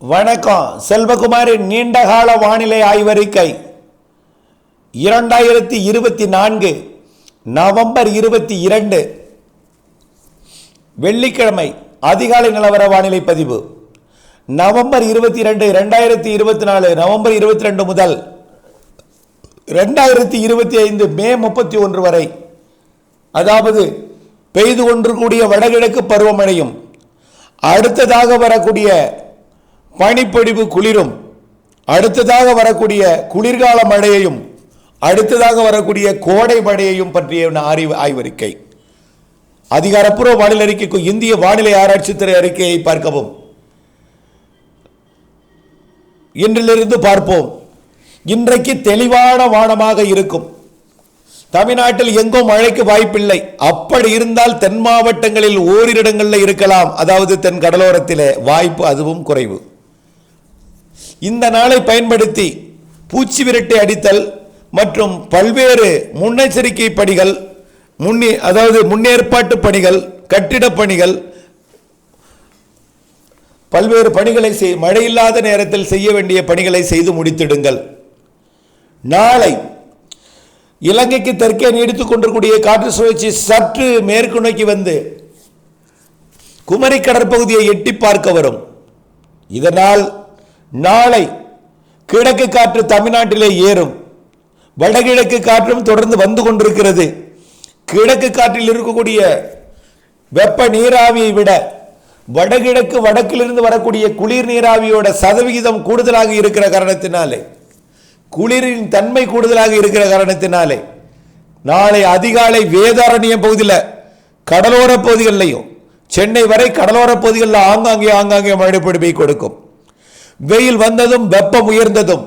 வணக்கம். செல்வகுமாரின் நீண்டகால வானிலை ஆய்வறிக்கை. இரண்டாயிரத்தி இருபத்தி நான்கு நவம்பர் இருபத்தி இரண்டு. வெள்ளிக்கிழமை அதிகாலை நிலவர வானிலை பதிவு. நவம்பர் இருபத்தி இரண்டு ரெண்டாயிரத்தி இருபத்தி நாலு நவம்பர் இருபத்தி ரெண்டு முதல் ரெண்டாயிரத்தி இருபத்தி ஐந்து மே முப்பத்தி ஒன்று வரை. அதாவது பெய்து கொண்டிருக்கூடிய வடகிழக்கு பருவமழையும் அடுத்ததாக வரக்கூடிய பனிப்பொழிவு குளிரும். அடுத்ததாக வரக்கூடிய குளிர்கால மழையையும் அடுத்ததாக வரக்கூடிய கோடை மழையையும் பற்றிய அறிவு ஆய்வறிக்கை. அதிகாரப்பூர்வ வானிலை அறிக்கைக்கு இந்திய வானிலை ஆராய்ச்சி துறை அறிக்கையை பார்க்கவும். இன்றிலிருந்து பார்ப்போம். இன்றைக்கு தெளிவான வானமாக இருக்கும். தமிழ்நாட்டில் எங்கும் மழைக்கு வாய்ப்பில்லை. அப்படி இருந்தால் தென் மாவட்டங்களில் ஓரிரு இடங்களில் இருக்கலாம். அதாவது தென் கடலோரத்திலே வாய்ப்பு அதுவும் குறைவு. இந்த நாளை பயன்படுத்தி பூச்சி விரட்டை அடித்தல் மற்றும் பல்வேறு முன்னெச்சரிக்கை பணிகள் முன்னே அதாவது முன்னேற்பாட்டு பணிகள் கட்டிடப் பணிகள் பல்வேறு பணிகளை செய் மழையில்லாத நேரத்தில் செய்ய வேண்டிய பணிகளை செய்து முடித்திடுங்கள். நாளை இலங்கைக்கு தெற்கே நீடித்துக் கொண்டிருக்கூடிய காற்று சுழற்சி சற்று மேற்கு நோக்கி வந்து குமரி கடற்பகுதியை எட்டி பார்க்க வரும். இதனால் நாளை கிழக்கு காற்று தமிழ்நாட்டிலே ஏறும். வடகிழக்கு காற்றும் தொடர்ந்து வந்து கொண்டிருக்கிறது. கிழக்கு காற்றில் இருக்கக்கூடிய வெப்ப நீராவியை விட வடகிழக்கு வடக்கிலிருந்து வரக்கூடிய குளிர் நீராவியோட சதவிகிதம் கூடுதலாக இருக்கிற காரணத்தினாலே குளிரின் தன்மை கூடுதலாக இருக்கிற காரணத்தினாலே நாளை அதிகாலை வேதாரண்யம் பகுதியில் கடலோர பகுதிகளிலையும் சென்னை வரை கடலோர பகுதிகளில் ஆங்காங்கே ஆங்காங்கே மழை பொழிவை கொடுக்கும். வெயில் வந்ததும் வெப்பம் உயர்ந்ததும்.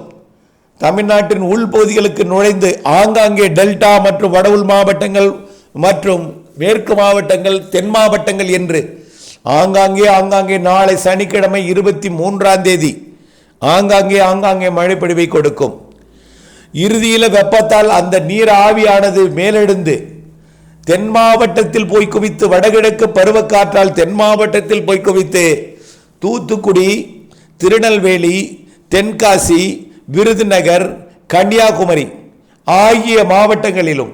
தமிழ்நாட்டின் உள்பகுதிகளுக்கு நுழைந்து ஆங்காங்கே டெல்டா மற்றும் வட உள் மாவட்டங்கள் மற்றும் மேற்கு மாவட்டங்கள் தென் மாவட்டங்கள் என்று ஆங்காங்கே ஆங்காங்கே நாளை சனிக்கிழமை இருபத்தி மூன்றாம் தேதி ஆங்காங்கே ஆங்காங்கே மழைப்பொழிவை கொடுக்கும். இறுதியில் வெப்பத்தால் அந்த நீர் ஆவியானது மேலெழுந்து தென் மாவட்டத்தில் போய் குவித்து வடகிழக்கு பருவக்காற்றால் தென் மாவட்டத்தில் போய் குவித்து தூத்துக்குடி திருநெல்வேலி தென்காசி விருதுநகர் கன்னியாகுமரி ஆகிய மாவட்டங்களிலும்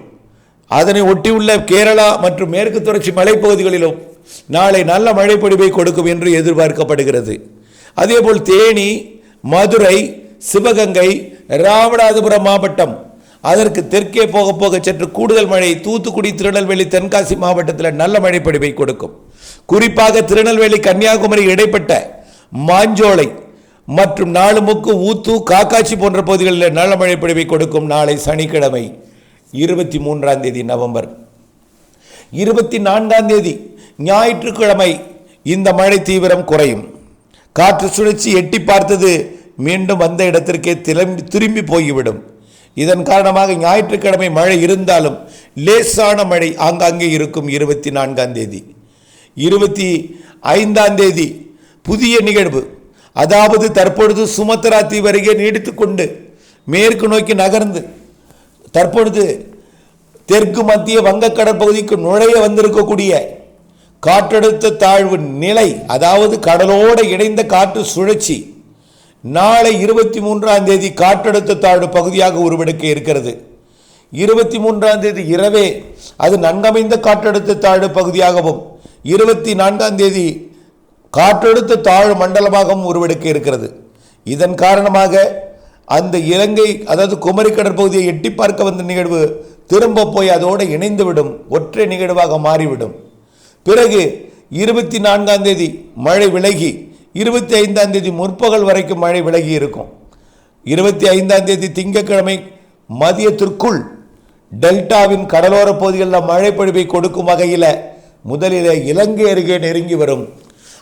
அதனை ஒட்டியுள்ள கேரளா மற்றும் மேற்கு தொடர்ச்சி மலைப்பகுதிகளிலும் நாளை நல்ல மழைப்பொழிவை கொடுக்கும் என்று எதிர்பார்க்கப்படுகிறது. அதேபோல் தேனி மதுரை சிவகங்கை ராமநாதபுரம் மாவட்டம் அதற்கு தெற்கே போக போக சற்று கூடுதல் மழை தூத்துக்குடி திருநெல்வேலி தென்காசி மாவட்டத்தில் நல்ல மழைப்பொழிவை கொடுக்கும். குறிப்பாக திருநெல்வேலி கன்னியாகுமரி இடைப்பட்ட மாஞ்சோலை மற்றும் நாலுமுக்கு ஊத்து காக்காட்சி போன்ற பகுதிகளில் நல்ல மழை மழைப்பொழிவை கொடுக்கும் நாளை சனிக்கிழமை இருபத்தி மூன்றாம் தேதி நவம்பர். இருபத்தி நான்காம் தேதி ஞாயிற்றுக்கிழமை இந்த மழை தீவிரம் குறையும். காற்று சுழற்சி எட்டி பார்த்தது மீண்டும் வந்த இடத்திற்கே திரும்பி திரும்பி போய்விடும். இதன் காரணமாக ஞாயிற்றுக்கிழமை மழை இருந்தாலும் லேசான மழை ஆங்காங்கே இருக்கும் இருபத்தி நான்காம் தேதி. இருபத்தி ஐந்தாம் தேதி புதிய நிகழ்வு. அதாவது தற்பொழுது சுமத்ரா தீவு அருகே கொண்டு மேற்கு நோக்கி நகர்ந்து தற்பொழுது தெற்கு மத்திய வங்கக்கடல் பகுதிக்கு நுழைய வந்திருக்கக்கூடிய காற்றழுத்த தாழ்வு நிலை அதாவது கடலோடு இணைந்த காற்று சுழற்சி நாளை இருபத்தி மூன்றாம் தேதி காற்றழுத்த தாழ்வு பகுதியாக உருவெடுக்க இருக்கிறது. இருபத்தி மூன்றாம் தேதி இரவே அது நன்கமைந்த காற்றழுத்த தாழ்வு பகுதியாகவும் இருபத்தி நான்காம் தேதி காற்றெடுத்த தாழ் மண்டலமாகவும் உருவெடுக்க இருக்கிறது. இதன் காரணமாக அந்த இலங்கை அதாவது குமரி கடற்பகுதியை எட்டி பார்க்க வந்த நிகழ்வு திரும்ப போய் அதோடு இணைந்துவிடும் ஒற்றை நிகழ்வாக மாறிவிடும். பிறகு இருபத்தி நான்காம் தேதி மழை விலகி இருபத்தி ஐந்தாம் தேதி முற்பகல் வரைக்கும் மழை விலகி இருக்கும். இருபத்தி ஐந்தாம் தேதி திங்கட்கிழமை மதியத்திற்குள் டெல்டாவின் கடலோர பகுதிகளில் மழை பொழிவை கொடுக்கும் வகையில் முதலில் இலங்கை அருகே நெருங்கி வரும்.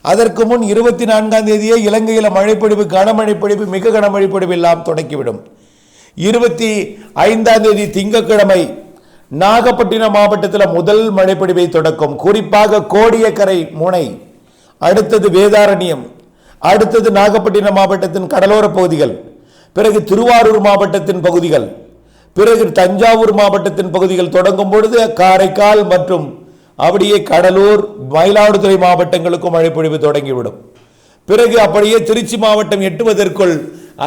அதற்கு முன் இருபத்தி நான்காம் தேதியே இலங்கையில் மழைப்பொழிவு கனமழைப்பொழிவு மிக கனமழைப்பொழிவு எல்லாம் தொடங்கிவிடும் இருபத்தி ஐந்தாம் தேதி திங்கட்கிழமை நாகப்பட்டினம் மாவட்டத்தில் முதல் மழைப்பொழிவை தொடக்கும். குறிப்பாக கோடியக்கரை முனை அடுத்தது வேதாரண்யம் அடுத்தது நாகப்பட்டினம் மாவட்டத்தின் கடலோர பகுதிகள் பிறகு திருவாரூர் மாவட்டத்தின் பகுதிகள் பிறகு தஞ்சாவூர் மாவட்டத்தின் பகுதிகள் தொடங்கும் பொழுது காரைக்கால் மற்றும் அப்படியே கடலூர் மயிலாடுதுறை மாவட்டங்களுக்கும் மழை பொழிவு தொடங்கிவிடும். பிறகு அப்படியே திருச்சி மாவட்டம் எட்டுவதற்குள்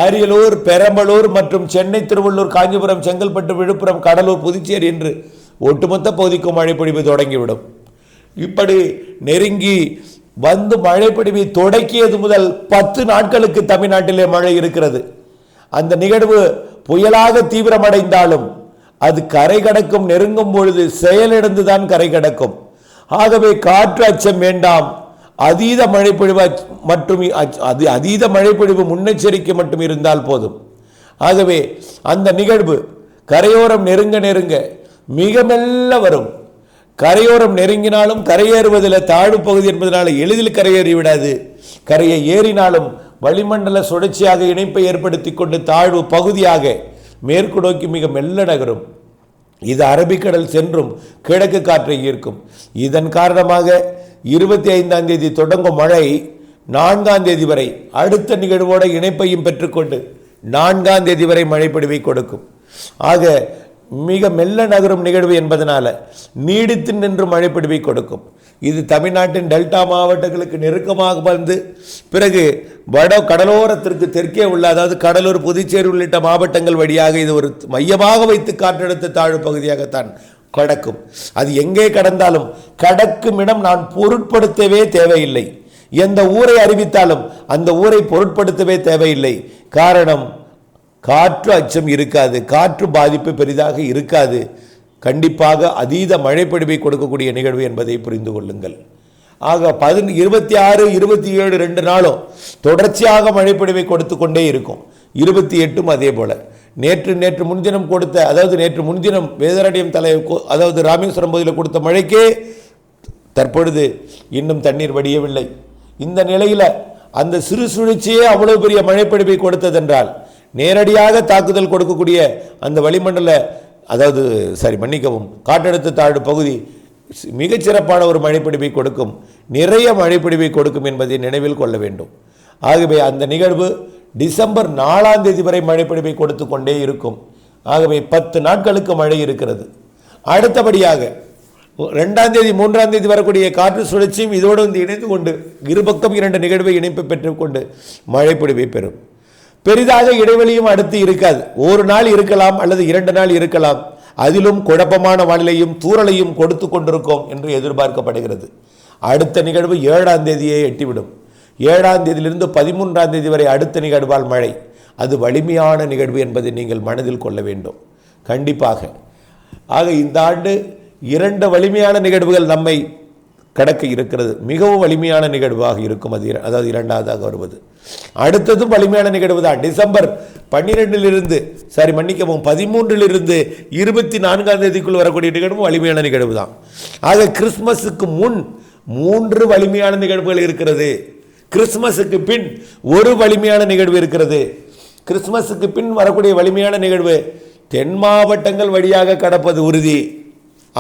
அரியலூர் பெரம்பலூர் மற்றும் சென்னை திருவள்ளூர் காஞ்சிபுரம் செங்கல்பட்டு விழுப்புரம் கடலூர் புதுச்சேரி என்று ஒட்டுமொத்த பகுதிக்கும் மழை பொழிவு தொடங்கிவிடும். இப்படி நெருங்கி வந்து மழை பொழிவை தொடக்கியது முதல் பத்து நாட்களுக்கு தமிழ்நாட்டிலே மழை இருக்கிறது. அந்த நிகழ்வு புயலாக தீவிரமடைந்தாலும் அது கரை கடக்கும் நெருங்கும் பொழுது செயலிழந்துதான் கரை கடக்கும். ஆகவே காற்று அச்சம் வேண்டாம். அதீத மழைப்பொழிவு அச்ச- மற்றும் அது அதீத மழைப்பொழிவு முன்னெச்சரிக்கை மட்டும் இருந்தால் போதும். ஆகவே அந்த நிகழ்வு கரையோரம் நெருங்க நெருங்க மிக மெல்ல வரும். கரையோரம் நெருங்கினாலும் கரையேறுவதில் தாழ்வு பகுதி என்பதனால் எளிதில் கரையேறி விடாது. கரையை ஏறினாலும் வளிமண்டல சுழற்சியாக இணைப்பை ஏற்படுத்தி கொண்டு தாழ்வு பகுதியாக மேற்கு நோக்கி மிக மெல்ல நகரும் இது அரபிக்கடல் சென்றும் கிழக்கு காற்றை ஈர்க்கும். இதன் காரணமாக இருபத்தி ஐந்தாம் தேதி தொடங்கும் மழை நான்காம் தேதி வரை அடுத்த நிகழ்வோட இணைப்பையும் பெற்றுக்கொண்டு நான்காம் தேதி வரை மழைப்பொழிவை கொடுக்கும். ஆக மிக மெல்ல நகரும் நிகழ்வு என்பதனால நீடித்து நின்று மழைப்பிடிவை கொடுக்கும். இது தமிழ்நாட்டின் டெல்டா மாவட்டங்களுக்கு நெருக்கமாக வந்து பிறகு வட கடலோரத்திற்கு தெற்கே உள்ள அதாவது கடலூர் புதுச்சேரி உள்ளிட்ட மாவட்டங்கள் வழியாக இது ஒரு மையமாக வைத்து காற்றழுத்த தாழ்வு பகுதியாகத்தான் கடக்கும். அது எங்கே கடந்தாலும் கடக்கும் இடம் நான் பொருட்படுத்தவே தேவையில்லை. எந்த ஊரை அறிவித்தாலும் அந்த ஊரை பொருட்படுத்தவே தேவையில்லை. காரணம் காற்று அச்சம் இருக்காது. காற்று பாதிப்பு பெரிதாக இருக்காது. கண்டிப்பாக அதீத மழைப்பொழிவை கொடுக்கக்கூடிய நிகழ்வு என்பதை புரிந்து கொள்ளுங்கள். ஆக பதின இருபத்தி ஆறு இருபத்தி ஏழு ரெண்டு நாளும் தொடர்ச்சியாக மழைப்பிடிவை கொடுத்து கொண்டே இருக்கும். இருபத்தி எட்டும் அதே போல். நேற்று நேற்று முன்தினம் கொடுத்த அதாவது நேற்று முன்தினம் வேதரடியம் தலை அதாவது ராமேஸ்வரம் பகுதியில் கொடுத்த மழைக்கே தற்பொழுது இன்னும் தண்ணீர் வடியவில்லை. இந்த நிலையில் அந்த சிறு சுழற்சியே அவ்வளவு பெரிய மழைப்பிடிப்பை கொடுத்ததென்றால் நேரடியாக தாக்குதல் கொடுக்கக்கூடிய அந்த வளிமண்டல அதாவது சாரி மன்னிக்கவும். காற்றழுத்த தாழ்வு பகுதி மிகச்சிறப்பான ஒரு மழைப்பொழிவை கொடுக்கும் நிறைய மழைப்பொழிவை கொடுக்கும் என்பதை நினைவில் கொள்ள வேண்டும். ஆகவே அந்த நிகழ்வு டிசம்பர் நாலாம் தேதி வரை மழைப்பொழிவை கொடுத்து கொண்டே இருக்கும். ஆகவே பத்து நாட்களுக்கு மழை இருக்கிறது. அடுத்தபடியாக ரெண்டாம் தேதி மூன்றாம் தேதி வரக்கூடிய காற்று சுழற்சியும் இதோடு வந்து இணைந்து கொண்டு இருபக்கம் இரண்டு நிகழ்வை இணைப்பு பெற்றுக்கொண்டு மழைப்பிடிவை பெறும். பெரிதாக இடைவெளியும் அடுத்து இருக்காது. ஒரு நாள் இருக்கலாம் அல்லது இரண்டு நாள் இருக்கலாம். அதிலும் குழப்பமான வானிலையும் தூறலையும் கொடுத்து கொண்டிருக்கோம் என்று எதிர்பார்க்கப்படுகிறது. அடுத்த நிகழ்வு ஏழாம் தேதியே எட்டிவிடும். ஏழாம் தேதியிலிருந்து பதிமூன்றாம் தேதி வரை அடுத்த நிகழ்வால் மழை. அது வலிமையான நிகழ்வு என்பதை நீங்கள் மனதில் கொள்ள வேண்டும். கண்டிப்பாக. ஆக இந்த ஆண்டு இரண்டு வலிமையான நிகழ்வுகள் நம்மை கிடக்க இருக்கிறது. மிகவும் வலிமையான நிகழ்வாக இருக்கும் அது. அதாவது இரண்டாவதாக வருவது. அடுத்ததும் வலிமையான நிகழ்வு தான். டிசம்பர் பன்னிரெண்டிலிருந்து சாரி மன்னிக்கவும் பதிமூன்றிலிருந்து இருபத்தி நான்காம் தேதிக்குள் வரக்கூடிய நிகழ்வும் வலிமையான நிகழ்வு தான். ஆக கிறிஸ்மஸுக்கு முன் மூன்று வலிமையான நிகழ்வுகள் இருக்கிறது. கிறிஸ்மஸுக்கு பின் ஒரு வலிமையான நிகழ்வு இருக்கிறது. கிறிஸ்மஸுக்கு பின் வரக்கூடிய வலிமையான நிகழ்வு தென் மாவட்டங்கள் வழியாக கடப்பது உறுதி.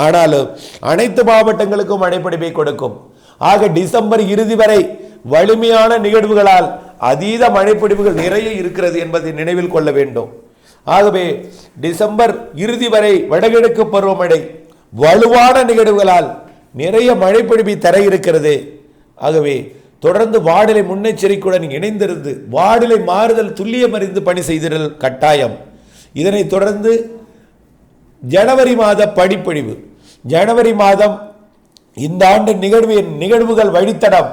ஆனாலும் அனைத்து மாவட்டங்களுக்கும் மழைப்பிடிப்பை கொடுக்கும். ஆக டிசம்பர் இறுதி வரை வலிமையான நிகழ்வுகளால் அதீத மழைப்பிடிப்புகள் நிறைய இருக்கிறது என்பதை நினைவில் கொள்ள வேண்டும். ஆகவே டிசம்பர் இறுதி வரை வடகிழக்கு பருவமழை வலுவான நிகழ்வுகளால் நிறைய மழைப்பிடிப்பை தர இருக்கிறது. ஆகவே தொடர்ந்து வானிலை முன்னெச்சரிக்கையுடன் இணைந்திருந்து வானிலை மாறுதல் துல்லியம் அறிந்து பணி செய்திடல் கட்டாயம். இதனைத் தொடர்ந்து ஜனவரி மாத படிப்பொழிவு ஜனவரி மாதம் இந்த ஆண்டு நிகழ்வின் நிகழ்வுகள் வழித்தடம்.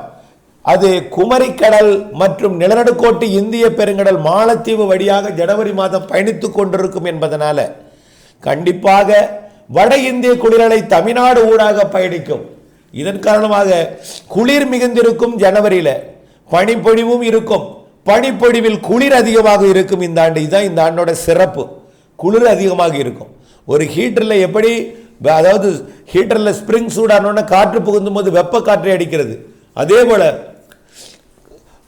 அது குமரிக்கடல் மற்றும் நிலநடுக்கோட்டு இந்திய பெருங்கடல் மாலத்தீவு வழியாக ஜனவரி மாதம் பயணித்துக் கொண்டிருக்கும் என்பதனால கண்டிப்பாக வட இந்திய குளிரலை தமிழ்நாடு ஊடாக பயணிக்கும். இதன் காரணமாக குளிர் மிகுந்திருக்கும் ஜனவரியில் பனிப்பொழிவும் இருக்கும். பனிப்பொழிவில் குளிர் அதிகமாக இருக்கும் இந்த ஆண்டு. இதுதான் இந்த ஆண்டோட சிறப்பு. குளிர் அதிகமாக இருக்கும். ஒரு ஹீட்டரில் எப்படி அதாவது ஹீட்டரில் ஸ்ப்ரிங் சூடானோடனே காற்று புகுந்தும் போது வெப்ப காற்றை அடிக்கிறது. அதே போல்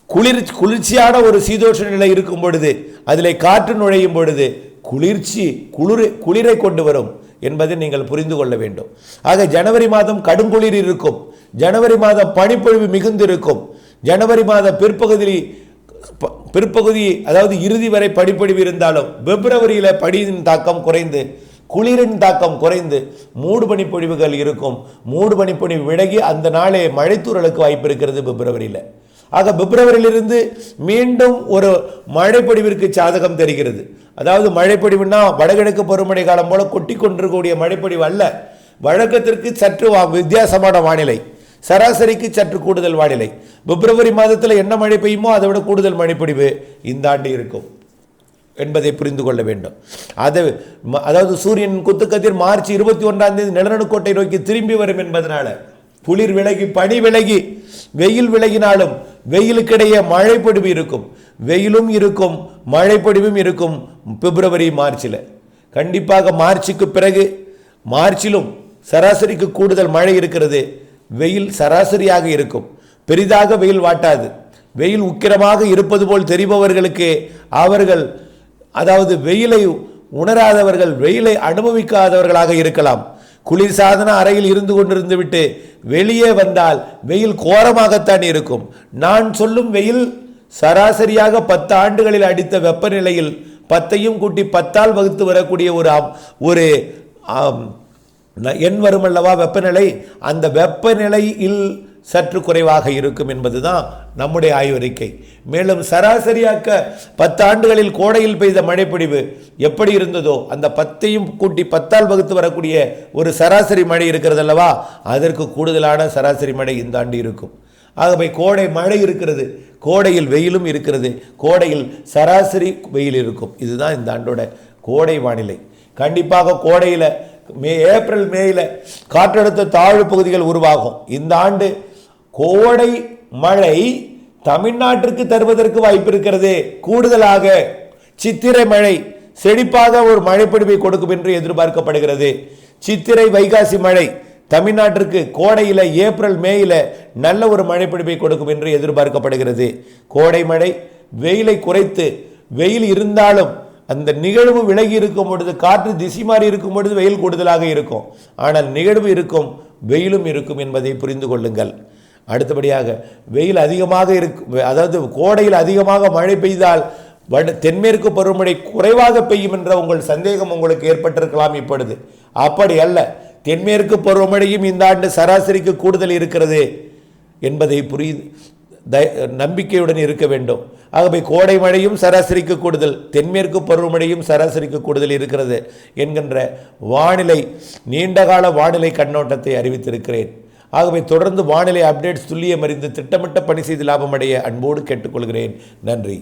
குளிர் குளிர்ச்சியான ஒரு சீதோஷ நிலை இருக்கும் பொழுது அதில் காற்று நுழையும் பொழுது குளிர்ச்சி குளிர் குளிரை கொண்டு வரும் என்பதை நீங்கள் புரிந்து கொள்ள வேண்டும். ஆக ஜனவரி மாதம் கடுங்குளிர் இருக்கும். ஜனவரி மாதம் பனிப்பொழிவு மிகுந்து இருக்கும் ஜனவரி மாத பிற்பகுதியில் பிற்பகுதி அதாவது இறுதி வரை படிப்பொழிவு இருந்தாலும் பிப்ரவரியில் படியின் தாக்கம் குறைந்து குளிரின் தாக்கம் குறைந்து மூடு பனிப்பொழிவுகள் இருக்கும். மூடு பனிப்பொழிவு விலகி அந்த நாளே மழைத்தூரலுக்கு வாய்ப்பு இருக்கிறது பிப்ரவரியில். ஆக பிப்ரவரியிலிருந்து மீண்டும் ஒரு மழைப்பொடிவிற்கு சாதகம் தெரிகிறது. அதாவது மழைப்பொடிவுன்னா வடகிழக்கு பருவமழை காலம் போல கொட்டி கொண்டிருக்கக்கூடிய மழைப்பொடிவு அல்ல. வழக்கத்திற்கு சற்று வா- வித்தியாசமான வானிலை. சராசரிக்கு சற்று கூடுதல் வானிலை. பிப்ரவரி மாதத்தில் என்ன மழை பெய்யுமோ அதை விட கூடுதல் மழைப்பொடிவு இந்த ஆண்டு இருக்கும். என்பதை புரிந்து கொள்ள வேண்டும். அது ம- அதாவது சூரியன் குத்துக்கதிர் மார்ச் இருபத்தி ஒன்றாம் தேதி நிலநடுக்கோட்டை நோக்கி திரும்பி வரும் என்பதனால குளிர் விலகி பனி விலகி வெயில் விலகினாலும் வெயிலுக்கிடையே மழைப்பொடிவு இருக்கும். வெயிலும் இருக்கும் மழைப்பொடிவும் இருக்கும் பிப்ரவரி மார்ச்சில். கண்டிப்பாக மார்ச்சுக்கு பிறகு மார்ச்சிலும் சராசரிக்கு கூடுதல் மழை இருக்கிறது. வெயில் சராசரியாக இருக்கும். பெரிதாக வெயில் வாட்டாது. வெயில் உக்கிரமாக இருப்பது போல் தெரிபவர்களுக்கு அவர்கள் அதாவது வெயிலை உணராதவர்கள் வெயிலை அனுபவிக்காதவர்களாக இருக்கலாம். குளிர் சாதன அறையில் இருந்து கொண்டிருந்து விட்டு வெளியே வந்தால் வெயில் கோரமாகத்தான் இருக்கும். நான் சொல்லும் வெயில் சராசரியாக பத்து ஆண்டுகளில் அடித்த வெப்பநிலையில் பத்தையும் கூட்டி பத்தால் வகுத்து வரக்கூடிய ஒரு ஆம்- ஒரு எண் வருமல்லவா வெப்பநிலை? அந்த வெப்பநிலையில் சற்று குறைவாக இருக்கும் என்பதுதான் நம்முடைய ஆய்வறிக்கை. மேலும் சராசரியாக்க பத்து ஆண்டுகளில் கோடையில் பெய்த மழைப்பிடிவு எப்படி இருந்ததோ அந்த பத்தையும் கூட்டி பத்தால் வகுத்து வரக்கூடிய ஒரு சராசரி மழை இருக்கிறது அல்லவா அதற்கு கூடுதலான சராசரி மழை இந்த ஆண்டு இருக்கும். ஆகவே கோடை மழை இருக்கிறது கோடையில் வெயிலும் இருக்கிறது கோடையில் சராசரி வெயில் இருக்கும். இதுதான் இந்த ஆண்டோட கோடை வானிலை. கண்டிப்பாக கோடையில் மே ஏப்ரல் மேயில் காற்றழுத்த தாழ்வு பகுதிகள் உருவாகும். இந்த ஆண்டு கோடை மழை தமிழ்நாட்டிற்கு தருவதற்கு வாய்ப்பு இருக்கிறது கூடுதலாக சித்திரை மழை செழிப்பாக ஒரு மழைப்பொழிவை கொடுக்கும் என்று எதிர்பார்க்கப்படுகிறது. சித்திரை வைகாசி மழை தமிழ்நாட்டிற்கு கோடையில் ஏப்ரல் மேயில் நல்ல ஒரு மழைப்பொழிவை கொடுக்கும் என்று எதிர்பார்க்கப்படுகிறது. கோடை மழை வெயிலை குறைத்து வெயில் இருந்தாலும் அந்த நிகழ்வு விலகி இருக்கும் பொழுது காற்று திசை மாறி இருக்கும் பொழுது வெயில் கூடுதலாக இருக்கும். ஆனால் நிகழ்வு இருக்கும் வெயிலும் இருக்கும் என்பதை புரிந்து கொள்ளுங்கள். அடுத்தபடியாக வெயில் அதிகமாக இருக்கு அதாவது கோடையில் அதிகமாக மழை பெய்தால் வட தென்மேற்கு பருவமழை குறைவாக பெய்யும் என்ற உங்கள் சந்தேகம் உங்களுக்கு ஏற்பட்டிருக்கலாம் இப்பொழுது. அப்படி அல்ல. தென்மேற்கு பருவமழையும் இந்த ஆண்டு சராசரிக்கு கூடுதல் இருக்கிறது என்பதை புரியுது த- நம்பிக்கையுடன் இருக்க வேண்டும். ஆகவே கோடை மழையும் சராசரிக்கு கூடுதல் தென்மேற்கு பருவமழையும் சராசரிக்கு கூடுதல் இருக்கிறது என்கின்ற வானிலை நீண்டகால வானிலை கண்ணோட்டத்தை அறிவித்திருக்கிறேன். ஆகவே தொடர்ந்து வானிலை அப்டேட்ஸ் துல்லியம் அறிந்து திட்டமிட்ட பணி செய்து லாபமடைய அன்போடு கேட்டுக்கொள்கிறேன். நன்றி.